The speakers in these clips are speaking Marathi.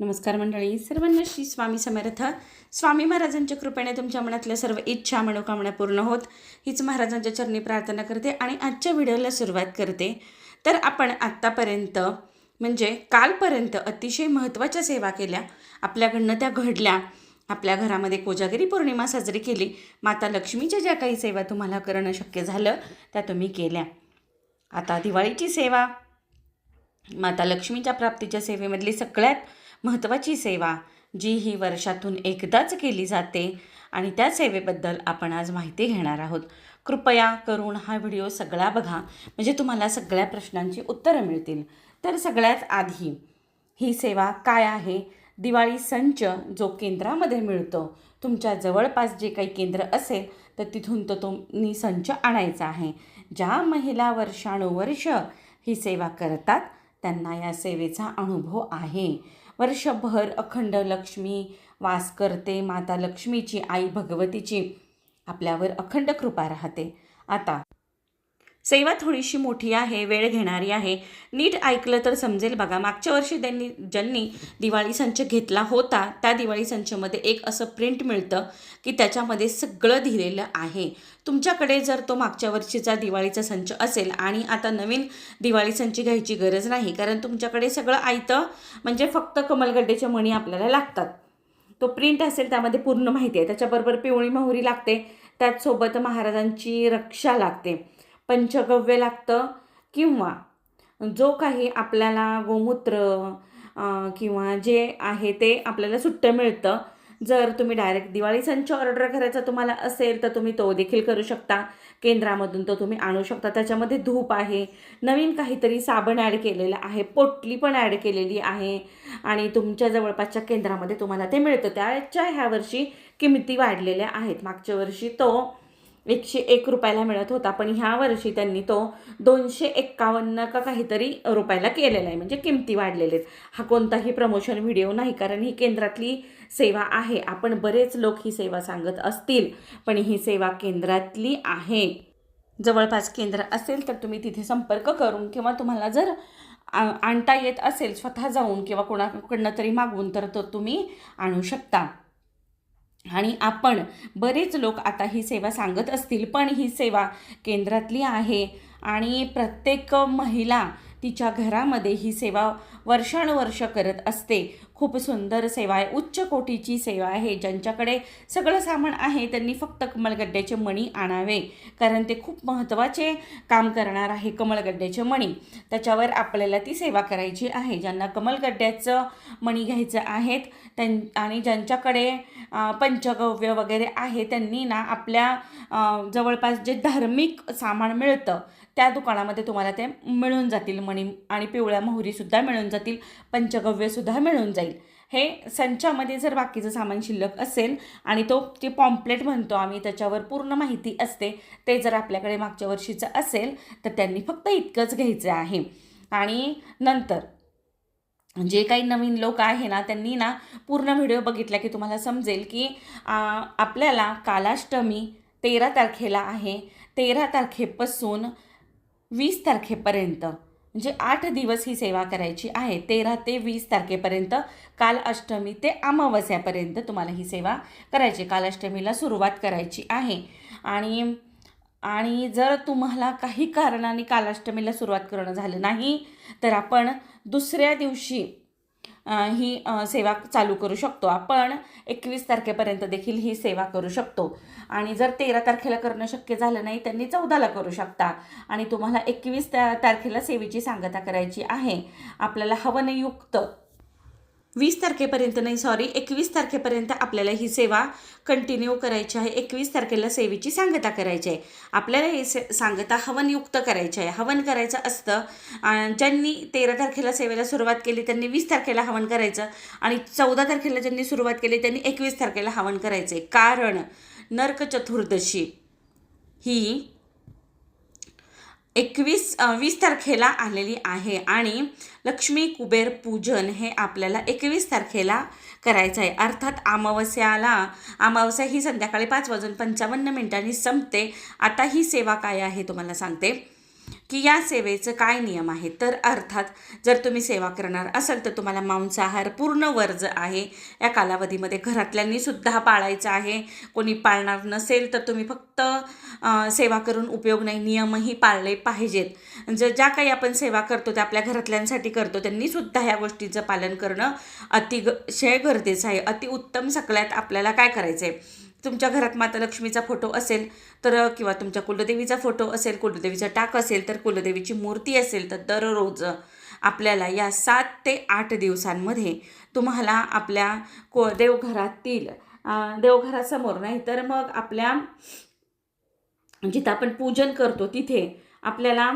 नमस्कार मंडळी. सर्वांना श्री स्वामी समर्थ. स्वामी महाराजांच्या कृपेने तुमच्या मनातल्या सर्व इच्छा मनोकामना पूर्ण होत. हीच महाराजांच्या चरणी प्रार्थना करते आणि आजच्या व्हिडिओला सुरुवात करते. तर आपण आत्तापर्यंत म्हणजे कालपर्यंत अतिशय महत्त्वाच्या सेवा केल्या. आपल्याकडनं त्या घडल्या. आपल्या घरामध्ये कोजागिरी पौर्णिमा साजरी केली. माता लक्ष्मीच्या ज्या काही सेवा तुम्हाला करणं शक्य झालं त्या तुम्ही केल्या. आता दिवाळीची सेवा. माता लक्ष्मीच्या प्राप्तीच्या सेवेमधली सगळ्यात महत्त्वाची सेवा जी ही वर्षातून एकदाच केली जाते आणि त्या सेवेबद्दल आपण आज माहिती घेणार आहोत. कृपया करून हा व्हिडिओ सगळा बघा. म्हणजे तुम्हाला सगळ्या प्रश्नांची उत्तरं मिळतील. तर सगळ्यात आधी ही सेवा काय आहे? दिवाळी संच जो केंद्रामध्ये मिळतो तुमच्या जवळपास जे काही केंद्र असेल तर तिथून तो तुम्ही संच आणायचा आहे. ज्या महिला वर्षानुवर्ष ही सेवा करतात त्यांना या सेवेचा अनुभव आहे. वर्षभर अखंड लक्ष्मी वास करते माता लक्ष्मीची आई भगवतीची. आपल्यावर अखंड कृपा राहते. आता सेवा थोडीशी मोठी आहे वेळ घेणारी आहे. नीट ऐकलं तर समजेल बघा. मागच्या वर्षी त्यांनी ज्यांनी दिवाळी संच घेतला होता त्या दिवाळी संचमध्ये एक असं प्रिंट मिळतं की त्याच्यामध्ये सगळं दिलेलं आहे. तुमच्याकडे जर तो मागच्या वर्षीचा दिवाळीचा संच असेल आणि आता नवीन दिवाळी संच घ्यायची गरज नाही कारण तुमच्याकडे सगळं आयतं म्हणजे फक्त कमलगड्डेच्या मणी आपल्याला लागतात. तो प्रिंट असेल त्यामध्ये पूर्ण माहिती आहे. त्याच्याबरोबर पिवळी मोहरी लागते. त्याचसोबत महाराजांची रक्षा लागते. पंचगव्य लागतं किंवा जो काही आपल्याला गोमूत्र किंवा जे आहे ते आपल्याला सुट्टं मिळतं. जर तुम्ही डायरेक्ट दिवाळी संच ऑर्डर करायचा तुम्हाला असेल तर तुम्ही तो देखील करू शकता. केंद्रामधून तो तुम्ही आणू शकता. त्याच्यामध्ये धूप आहे. नवीन काहीतरी साबण ॲड केलेलं आहे. पोटली पण ॲड केलेली आहे. आणि तुमच्या जवळपासच्या केंद्रामध्ये तुम्हाला ते मिळतं. त्याच्या ह्या वर्षी किमती वाढलेल्या आहेत. मागच्या वर्षी तो एकशे एक रुपयाला मिळत होता पण ह्या वर्षी त्यांनी तो दोनशे एक्कावन्न का काहीतरी रुपयाला केलेला आहे म्हणजे किमती वाढलेले आहेत. हा कोणताही प्रमोशन व्हिडिओ नाही कारण ही केंद्रातली सेवा आहे. आपण बरेच लोक ही सेवा सांगत असतील पण ही सेवा केंद्रातली आहे. जवळपास केंद्र असेल तर तुम्ही तिथे संपर्क करून किंवा तुम्हाला जर आ- आणता येत असेल स्वतः जाऊन किंवा कोणाकडनं तरी मागवून तर तो तुम्ही आणू शकता. आणि आपण बरेच लोक आता ही सेवा सांगत असतील पण ही सेवा केंद्रातली आहे. आणि प्रत्येक महिला तिच्या घरामध्ये ही सेवा वर्षानुवर्ष करत असते. खूप सुंदर सेवा आहे. उच्च कोटीची सेवा आहे. ज्यांच्याकडे सगळं सामान आहे त्यांनी फक्त कमलगड्ड्याचे मणी आणावे. कारण ते खूप महत्त्वाचे काम करणार आहे कमलगड्ड्याचे मणी. त्याच्यावर आपल्याला ती सेवा करायची आहे. ज्यांना कमलगड्ड्याचं मणी घ्यायचं आहेत त्यां आणि ज्यांच्याकडे पंचगव्य वगैरे आहे त्यांनी ना आपल्या जवळपास जे धार्मिक सामान मिळतं त्या दुकानामध्ये तुम्हाला ते मिळून जातील. मणी आणि पिवळ्या मोहरीसुद्धा मिळून जातील. पंचगव्यसुद्धा मिळून जाईल. हे संचामध्ये जर बाकीचं सामान शिल्लक असेल आणि तो ते पॉम्पलेट म्हणतो आम्ही त्याच्यावर पूर्ण माहिती असते ते जर आपल्याकडे मागच्या वर्षीचं असेल तर त्यांनी फक्त इतकंच घ्यायचं आहे. आणि नंतर जे काही नवीन लोक आहे ना त्यांनी ना पूर्ण व्हिडिओ बघितला की तुम्हाला समजेल की आपल्याला कालाष्टमी तेरा तारखेला आहे. तेरा तारखेपासून वीस तारखेपर्यंत म्हणजे आठ दिवस ही सेवा करायची आहे तेरा ते वीस तारखेपर्यंत काल अष्टमी ते अमावस्यापर्यंत तुम्हाला ही सेवा करायची काल अष्टमीला सुरुवात करायची आहे. आणि आणि जर तुम्हाला काही कारणाने कालाष्टमीला सुरुवात करणं झालं नाही तर आपण दुसऱ्या दिवशी ही सेवा चालू करू शकतो आपण. एकवीस तारखेपर्यंत देखील ही सेवा करू शकतो. आणि जर तेरा तारखेला करणं शक्य झालं नाही त्यांनी चौदाला करू शकता. आणि तुम्हाला एकवीस तारखेला सेवेची सांगता करायची आहे. आपल्याला हवनयुक्त वीस तारखेपर्यंत नाही सॉरी एकवीस तारखेपर्यंत आपल्याला ही सेवा कंटिन्यू करायची आहे. एकवीस तारखेला सेवेची सांगता करायची आहे. आपल्याला ही से सांगता हवनयुक्त करायची आहे. हवन करायचं असतं ज्यांनी तेरा तारखेला सेवेला सुरुवात केली त्यांनी वीस तारखेला हवन करायचं आणि चौदा तारखेला ज्यांनी सुरुवात केली त्यांनी एकवीस तारखेला हवन करायचं आहे कारण नरक चतुर्दशी ही एकवीस वीस तारखेला आलेली आहे आणि लक्ष्मी कुबेर पूजन हे आपल्याला एकवीस तारखेला करायचं आहे. अर्थात अमावस्याला अमावस्या ही संध्याकाळी पाच वाजून पंचावन्न मिनिटांनी संपते. आता ही सेवा काय आहे तुम्हाला सांगते. की या सेवेचं काय नियम आहे तर अर्थात जर तुम्ही सेवा करणार असाल तर तुम्हाला मांसाहार पूर्ण वर्ज आहे. या कालावधीमध्ये घरातल्यांनीसुद्धा पाळायचं आहे. कोणी पाळणार नसेल तर तुम्ही फक्त सेवा करून उपयोग नाही नियमही पाळले पाहिजेत. जर ज्या काही आपण सेवा करतो त्या आपल्या घरातल्यांसाठी करतो त्यांनीसुद्धा ह्या गोष्टीचं पालन करणं अतिशय गरजेचं आहे. अतिउत्तम सगळ्यात आपल्याला काय करायचं आहे तुमच्या घरात माता लक्ष्मीचा फोटो असेल तर किंवा तुमच्या कुलदेवीचा फोटो असेल कुलदेवीचा टाक असेल तर कुलदेवीची मूर्ती असेल तर दररोज आपल्याला या सात ते आठ दिवसांमध्ये तुम्हाला आपल्या को देवघरातील देवघरासमोर नाही तर मग आपल्या जिथं आपण पूजन करतो तिथे आपल्याला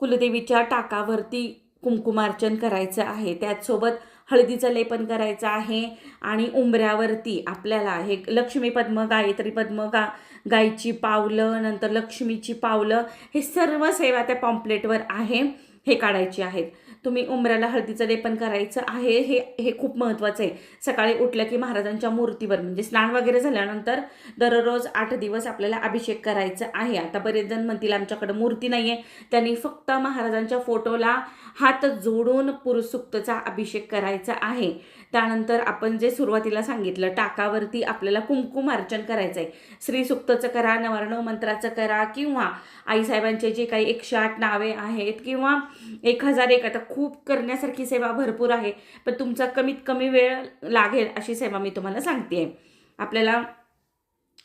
कुलदेवीच्या टाकावरती कुंकुमार्चन करायचं आहे. त्याचसोबत हळदीचं लेपन करायचं आहे आणि उंबऱ्यावरती आपल्याला हे लक्ष्मी पद्म गायत्री पद्म गा गायची पावलं नंतर लक्ष्मीची पावलं हे सर्व सेवा त्या पॉम्पलेटवर आहे हे काढायची आहेत. तुम्ही उंबऱ्याला हळदीचं लेपन करायचं आहे हे हे खूप महत्त्वाचं आहे. सकाळी उठलं की महाराजांच्या मूर्तीवर म्हणजे स्नान वगैरे झाल्यानंतर दररोज आठ दिवस आपल्याला अभिषेक करायचा आहे. आता बरेच जण म्हणतील आमच्याकडं मूर्ती नाही आहे त्यांनी फक्त महाराजांच्या फोटोला हात जोडून पुरुषसुक्तचा अभिषेक करायचा आहे. त्यानंतर आपण जे सुरुवातीला सांगितलं टाकावरती आपल्याला कुंकुम अर्चन करायचं आहे श्रीसुक्तचं करा नवर्ण मंत्राचं करा किंवा आईसाहेबांचे जे काही एकशे आठ नावे आहेत किंवा एक हजार एक आता खूप करण्यासारखी सेवा भरपूर आहे पण तुमचा कमीत कमी वेळ लागेल अशी सेवा मी तुम्हाला सांगते आपल्याला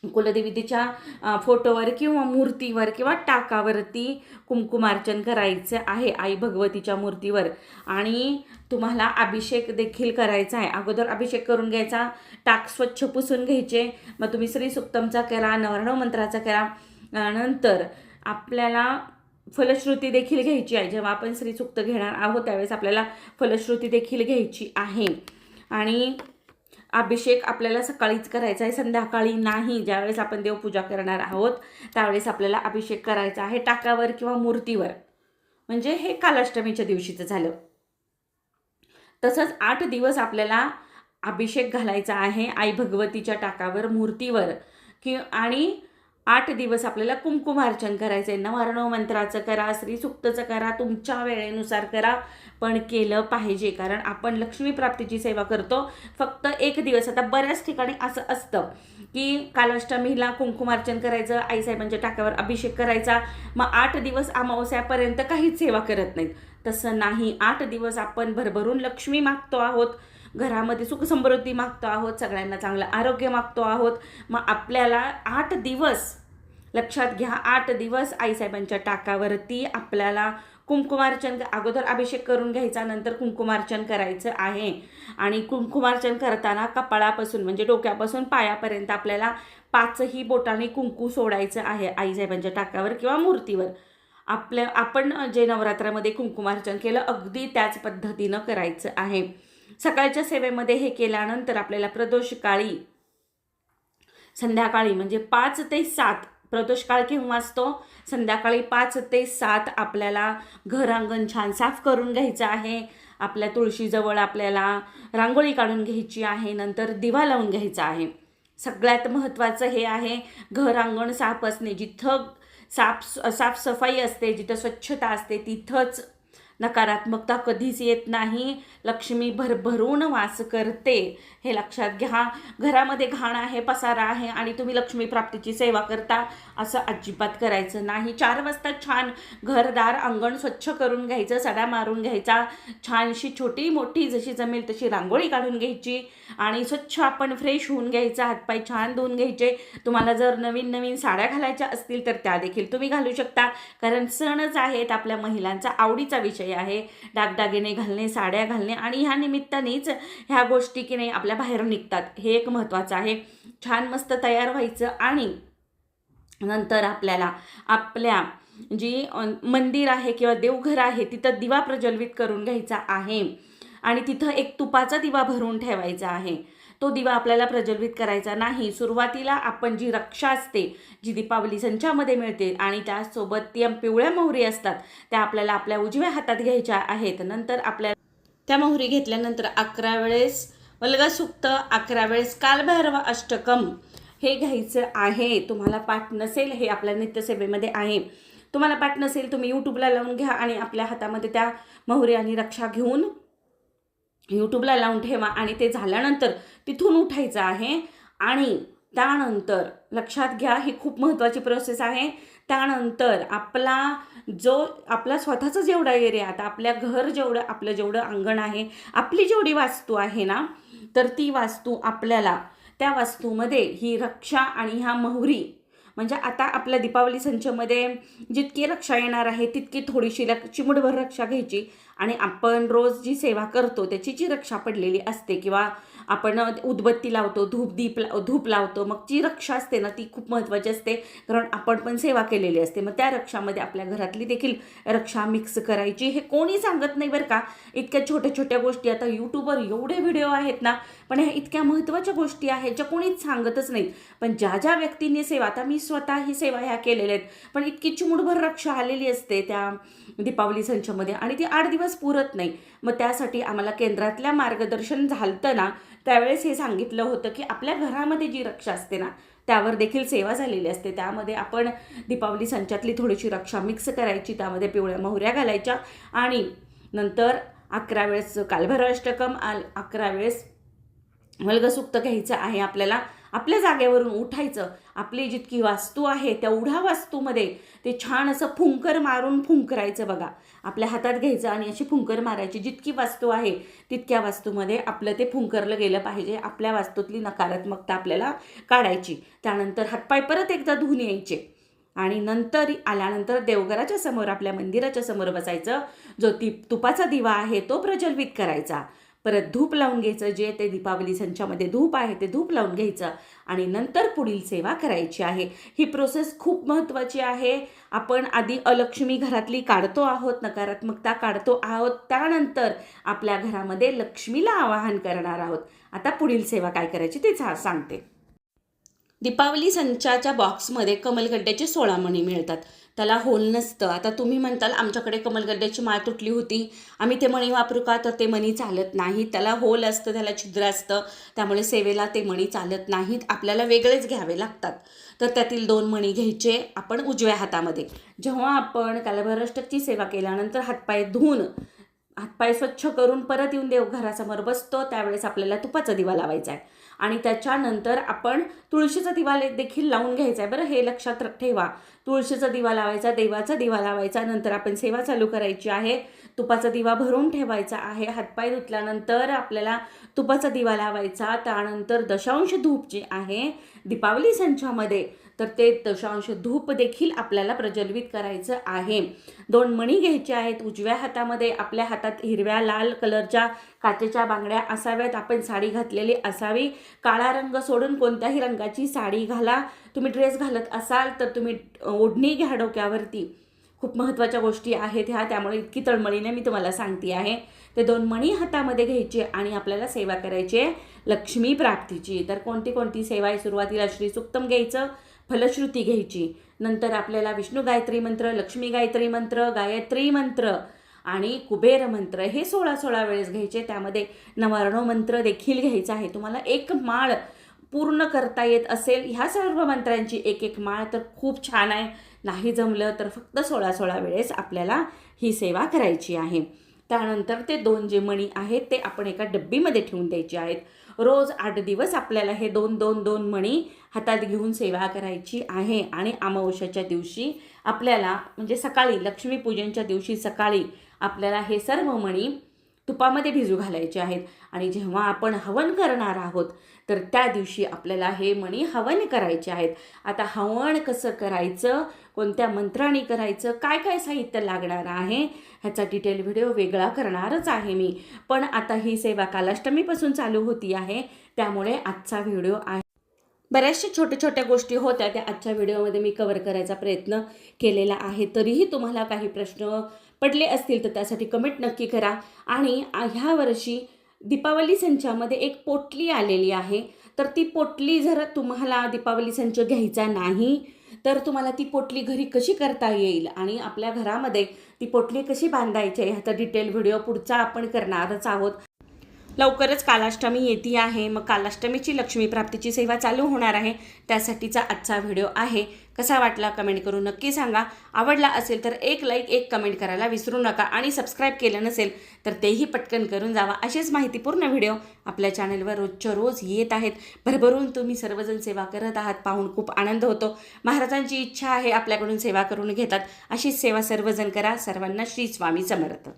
कुलदेवीच्या फोटोवर किंवा मूर्तीवर किंवा टाकावरती कुंकुमार्चन करायचं आहे आई भगवतीच्या मूर्तीवर. आणि तुम्हाला अभिषेक देखील करायचा आहे. अगोदर अभिषेक करून घ्यायचा टाक स्वच्छ पुसून घ्यायचे मग तुम्ही श्री सुक्तमचा करा नवर्ण मंत्राचा करा नंतर आपल्याला फलश्रुती देखील घ्यायची आहे. जेव्हा आपण श्रीसुक्त घेणार आहोत त्यावेळेस आपल्याला फलश्रुती देखील घ्यायची आहे. आणि अभिषेक आपल्याला सकाळीच करायचा आहे संध्याकाळी नाही. ज्यावेळेस आपण देवपूजा करणार आहोत त्यावेळेस आपल्याला अभिषेक करायचा आहे टाकावर किंवा मूर्तीवर. म्हणजे हे कालाष्टमीच्या दिवशीचं झालं. तसंच आठ दिवस आपल्याला अभिषेक घालायचा आहे आई भगवतीच्या टाकावर मूर्तीवर. कि आणि आठ दिवस आपल्याला कुंकुमार्चन करायचं आहे. नवारणव मंत्राचं करा श्रीसुक्तचं करा तुमच्या वेळेनुसार करा. पण केलं पाहिजे कारण आपण लक्ष्मी प्राप्तीची सेवा करतो. फक्त एक दिवस. आता बऱ्याच ठिकाणी असं असतं की कालाष्टमीला कुंकुमार्चन करायचं आईसाहेबांच्या टाक्यावर अभिषेक करायचा. मग आठ दिवस अमावस्यापर्यंत काहीच सेवा करत नाहीत. तसं नाही. आठ दिवस आपण भरभरून लक्ष्मी मागतो आहोत. घरामध्ये सुख समृद्धी मागतो आहोत सगळ्यांना चांगलं आरोग्य मागतो आहोत. मग आपल्याला आठ दिवस लक्षात घ्या आठ दिवस आईसाहेबांच्या टाकावरती आपल्याला कुंकुमार्चन अगोदर अभिषेक करून घ्यायचा नंतर कुंकुमार्चन करायचं आहे. आणि कुंकुमार्चन करताना कपाळापासून म्हणजे डोक्यापासून पायापर्यंत आपल्याला पाचही बोटाने कुंकू सोडायचं आहे आईसाहेबांच्या टाकावर किंवा मूर्तीवर. आपल्या आपण जे नवरात्रामध्ये कुंकुमार्चन केलं अगदी त्याच पद्धतीनं करायचं आहे. सकाळच्या सेवेमध्ये हे केल्यानंतर आपल्याला प्रदोष काळी संध्याकाळी म्हणजे पाच ते सात प्रदोष काळ केव्हा असतो? संध्याकाळी पाच ते सात आपल्याला घर अंगण छान साफ करून घ्यायचं आहे. आपल्या तुळशीजवळ आपल्याला रांगोळी काढून घ्यायची आहे नंतर दिवा लावून घ्यायचा आहे. सगळ्यात महत्त्वाचं हे आहे घर अंगण साफ असणे. जिथं साफ साफसफाई असते जिथं स्वच्छता असते तिथंच नकारात्मकता कधीच येत नाही. लक्ष्मी भरभरून वास करते. हे लक्षात घ्या. घरामध्ये घाण आहे पसारा आहे आणि तुम्ही लक्ष्मी प्राप्तीची सेवा करता. असं अजिबात करायचं नाही. चार वाजता छान घरदार अंगण स्वच्छ करून घ्यायचं सडा मारून घ्यायचा. छानशी छोटी मोठी जशी जमेल तशी रांगोळी काढून घ्यायची आणि स्वच्छ आपण फ्रेश होऊन घ्यायचा हातपाय छान धुवून घ्यायचे. तुम्हाला जर नवीन नवीन साड्या घालायच्या असतील तर त्या देखील तुम्ही घालू शकता. कारण सणच आहेत आपल्या महिलांचा आवडीचा विषय आहे. दागदागिने घालणे साड्या घालणे आणि ह्या निमित्तानेच ह्या गोष्टी की नाही आपल्या बाहेर निघतात. हे एक महत्त्वाचं आहे. छान मस्त तयार व्हायचं आणि नंतर आपल्याला आपल्या जी मंदिर आहे किंवा देवघर आहे तिथं दिवा प्रज्वलित करून घ्यायचा आहे. आणि तिथं एक तुपाचा दिवा भरून ठेवायचा आहे. तो दिवा आपल्याला प्रज्वलित करायचा नाही. सुरुवातीला आपण जी रक्षा असते जी दीपावली संचामध्ये मिळते आणि त्यासोबत ती पिवळ्या मोहरी असतात त्या आपल्याला आपल्या उजव्या हातात घ्यायच्या आहेत. नंतर आपल्या त्या मोहरी घेतल्यानंतर अकरा वेळेस वल्गसुक्त अकरा वेळेस कालभैरव अष्टकम हे घ्यायचं आहे. तुम्हाला पाठ नसेल हे आपल्या नित्यसेवेमध्ये आहे. तुम्हाला पाठ नसेल तुम्ही यूट्यूबला लावून घ्या आणि आपल्या हातामध्ये त्या मोहरी आणि रक्षा घेऊन यूट्यूबला लावून ठेवा. आणि ते झाल्यानंतर तिथून उठायचं आहे. आणि त्यानंतर लक्षात घ्या ही खूप महत्त्वाची प्रोसेस आहे. त्यानंतर आपला जो आपला स्वतःचा जेवढा एरिया आता आपल्या घर जेवढं आपलं जेवढं अंगण आहे आपली जेवढी वास्तू आहे ना तर ती वास्तू आपल्याला त्या वास्तूमध्ये ही रक्षा आणि ह्या मोहरी म्हणजे आता आपल्या दीपावली संचमध्ये जितकी रक्षा येणार आहे तितकी थोडीशी रक चिमुटभर रक्षा घ्यायची. आणि आपण रोज जी सेवा करतो त्याची जी रक्षा पडलेली असते किंवा आपण उदबत्ती लावतो धूप दीप ला धूप लावतो मग जी रक्षा असते ना ती खूप महत्त्वाची असते. कारण आपण पण सेवा केलेली असते. मग त्या रक्षामध्ये आपल्या घरातली देखील रक्षा मिक्स करायची हे कोणी सांगत नाही बरं का. इतक्या छोट्या छोट्या गोष्टी आता यूट्यूबवर एवढे व्हिडिओ आहेत ना पण ह्या इतक्या महत्त्वाच्या गोष्टी आहेत ज्या कोणीच सांगतच नाहीत. पण ज्या ज्या व्यक्तींनी सेवा आता मी स्वतः ही सेवा ह्या केलेल्या आहेत पण इतकी चिमुटभर रक्षा आलेली असते त्या दीपावली संचमध्ये. आणि ती आठ दिवस पुरत नाही. मग त्यासाठी आम्हाला केंद्रातल्या मार्गदर्शन झालं ना त्यावेळेस हे सांगितलं होतं की आपल्या घरामध्ये जी रक्षा असते ना त्यावर देखील सेवा झालेली असते. त्यामध्ये आपण दीपावली संचातली थोडीशी रक्षा मिक्स करायची त्यामध्ये पिवळ्या मोहऱ्या घालायच्या आणि नंतर अकरा वेळेस कालभैरवाष्टकम आल अकरा वेळेस मलगसुक्त घ्यायचं आहे आपल्याला. आपल्या जागेवरून उठायचं. आपली जितकी वास्तू आहे तेवढ्या वास्तूमध्ये ते छान असं फुंकर मारून फुंकरायचं बघा. आपल्या हातात घ्यायचं आणि अशी फुंकर मारायची. जितकी वास्तू आहे तितक्या वास्तूमध्ये आपलं ते फुंकरलं गेलं पाहिजे. आपल्या वास्तूतली नकारात्मकता आपल्याला काढायची. त्यानंतर हातपाय परत एकदा धुवून यायचे. आणि नंतर आल्यानंतर देवघराच्या समोर आपल्या मंदिराच्या समोर बसायचं. जो ती तुपाचा दिवा आहे तो प्रज्वलित करायचा. परत धूप लावून घ्यायचं जे ते दीपावली संचामध्ये धूप आहे ते धूप लावून घ्यायचं आणि नंतर पुढील सेवा करायची आहे. ही प्रोसेस खूप महत्त्वाची आहे. आपण आधी अलक्ष्मी घरातली काढतो आहोत नकारात्मकता काढतो आहोत त्यानंतर आपल्या घरामध्ये लक्ष्मीला आवाहन करणार आहोत. आता पुढील सेवा काय करायची ते सांगते. दीपावली संचाच्या बॉक्समध्ये कमलगड्ड्याचे सोळा मणी मिळतात. त्याला होल नसतं. आता तुम्ही म्हणताल आमच्याकडे कमलगड्ड्याची माळ तुटली होती. आम्ही ते मणी वापरू का? तर ते मणी चालत नाही त्याला होल असतं त्याला छिद्र असतं. त्यामुळे सेवेला ते मणी चालत नाहीत. आपल्याला वेगळेच घ्यावे लागतात. तर त्यातील दोन मणी घ्यायचे आपण उजव्या हातामध्ये. जेव्हा आपण कालभैरष्टकची सेवा केल्यानंतर हातपाय धुवून हातपाय स्वच्छ करून परत येऊन देवघरासमोर बसतो त्यावेळेस आपल्याला तुपाचा दिवा लावायचा आहे. आणि त्याच्यानंतर आपण तुळशीचा दिवा देखील लावून घ्यायचा आहे. बरं हे लक्षात ठेवा. तुळशीचा दिवा लावायचा देवाचा दिवा लावायचा नंतर आपण सेवा चालू करायची आहे. तुपाचा दिवा भरून ठेवायचा आहे. हातपाय धुतल्यानंतर आपल्याला तुपाचा दिवा लावायचा. त्यानंतर दशांश धूप जे आहे दीपावली संचामध्ये तर ते दशांश धूप देखील आपल्याला प्रज्वलित करायचं आहे. दोन मणी घ्यायचे आहेत. उजव्या हातामध्ये आपल्या हातात हिरव्या लाल कलरच्या काचेच्या बांगड्या असाव्यात. आपण साडी घातलेली असावी. काळा रंग सोडून कोणत्याही रंगाची साडी घाला. तुम्ही ड्रेस घालत असाल तर तुम्ही ओढणी घ्या डोक्यावरती. खूप महत्त्वाच्या गोष्टी आहेत ह्या त्यामुळे इतकी तळमळीने मी तुम्हाला सांगते आहे. ते दोन मणी हातामध्ये घ्यायचे आणि आपल्याला सेवा करायची आहे लक्ष्मी प्राप्तीची. तर कोणती कोणती सेवा आहे? सुरुवातीला श्री सुक्तम घ्यायचं फलश्रुती घ्यायची. नंतर आपल्याला विष्णू गायत्री मंत्र लक्ष्मी गायत्री मंत्र गायत्री मंत्र आणि कुबेर मंत्र हे सोळा सोळा वेळेस घ्यायचे. त्यामध्ये नवारणो मंत्र देखील घ्यायचा आहे. तुम्हाला एक माळ पूर्ण करता येत असेल. ह्या सर्व मंत्रांची एक एक माळ तर खूप छान आहे. नाही जमलं तर फक्त सोळा सोळा वेळेस आपल्याला ही सेवा करायची आहे. त्यानंतर ते दोन जे मणी आहेत ते आपण एका डब्बीमध्ये ठेवून द्यायचे आहेत. रोज आठ दिवस आपल्याला हे दोन दोन दोन मणी हातात घेऊन सेवा करायची आहे आणि अमावस्याच्या दिवशी आपल्याला म्हणजे सकाळी लक्ष्मीपूजनच्या दिवशी सकाळी आपल्याला हे सर्व मणी तुपामध्ये भिजू घालायचे आहेत. आणि जेव्हा आपण हवन करणार आहोत तर त्या दिवशी आपल्याला हे मणी हवन करायचे आहेत. आता हवन कसं करायचं? कोणत्या मंत्राने करायचं काय काय साहित्य लागणार आहे ह्याचा डिटेल व्हिडिओ वेगळा करणारच आहे मी. पण आता ही सेवा कालाष्टमीपासून चालू होती आहे त्यामुळे आजचा व्हिडिओ आहे. बऱ्याचशा छोट्या छोट्या गोष्टी होत्या त्या आजच्या व्हिडिओमध्ये मी कवर करायचा प्रयत्न केलेला आहे. तरीही तुम्हाला काही प्रश्न पडले असतील तर त्यासाठी कमेंट नक्की करा. आणि ह्या वर्षी दीपावली संचामध्ये एक पोटली आलेली आहे. तर ती पोटली जर तुम्हाला दीपावली संच घ्यायचा नाही तर तुम्हाला ती पोटली घरी कशी करता येईल? आणि आपल्या घरामध्ये ती पोटली कशी बांधायची आहे? ह्याचा डिटेल व्हिडिओ पुढचा आपण करणारच आहोत. लवकरच कालाष्टमी येते आहे. मग कालाष्टमीची लक्ष्मी प्राप्तीची सेवा चालू होणार आहे. त्यासाठीचा आजचा व्हिडिओ आहे. कसा वाटला कमेंट करून नक्की सांगा. आवडला असेल तर एक लाईक एक कमेंट करायला विसरू नका आणि सबस्क्राईब केलं नसेल तर तेही पटकन करून जावा. असेच माहितीपूर्ण व्हिडिओ आपल्या चॅनलवर रोजच्या रोज येत आहेत. भरभरून तुम्ही सर्वजण सेवा करत आहात पाहून खूप आनंद होतो. महाराजांची इच्छा आहे आपल्याकडून सेवा करून घेतात. अशीच सेवा सर्वजण करा. सर्वांना श्री स्वामी समर्थ.